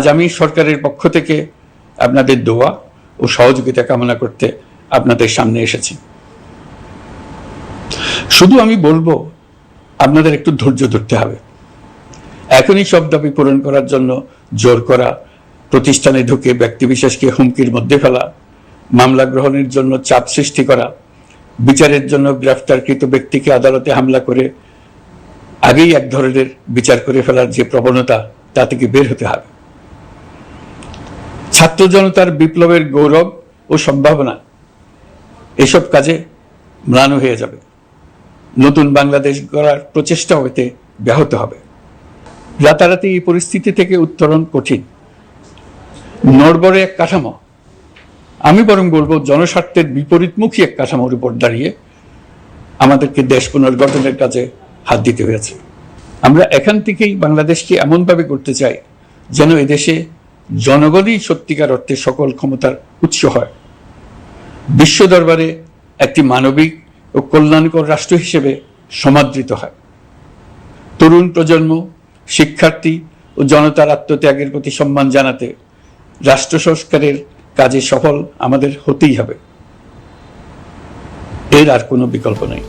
আজ আমি সরকারের পক্ষ থেকে আপনাদের দোয়া ও সহযোগিতা কামনা করতে আপনাদের সামনে এসেছি। শুধু আমি বলব, আপনাদের একটু ধৈর্য ধরতে হবে। এখনই সব দাবি পূরণ করার জন্য জোর করা, প্রতিষ্ঠানে ঢুকে ব্যক্তিবিশেষকে হুমকির মধ্যে ফেলা, মামলা গ্রহণের জন্য চাপ সৃষ্টি করা, বিচারের জন্য গ্রেফতারকৃত ব্যক্তিকে আদালতে হামলা করে আগেই এক ধরনের বিচার করে ফেলার যে প্রবণতা তা থেকে বের হতে হবে। ছাত্র জনতার বিপ্লবের গৌরব ও সম্ভাবনা এসব কাজে ম্লান হয়ে যাবে। নতুন বাংলাদেশ গড়ার প্রচেষ্টা হইতে ব্যাহত হবে। রাতারাতি এই পরিস্থিতি থেকে উত্তরণ কঠিন। নড়বড়ে এক কাঠামো। আমি বরং বলব, জনস্বার্থের বিপরীতমুখী এক কাঠামোর উপর দাঁড়িয়ে আমাদেরকে দেশ পুনর্গঠনের কাজে হাত দিতে হয়েছে। আমরা এখান থেকেই বাংলাদেশকে এমনভাবে করতে চাই যেন এদেশে জনগণই সত্যিকার অর্থে সকল ক্ষমতার উৎস হয়। বিশ্ব দরবারে একটি মানবিক ও কল্যাণকর রাষ্ট্র হিসেবে সমাদৃত হয়। তরুণ প্রজন্ম, শিক্ষার্থী ও জনতার আত্মত্যাগের প্রতি সম্মান জানাতে রাষ্ট্র সংস্কারের কাজে সফল আমাদের হতেই হবে। এর আর কোনো বিকল্প নেই।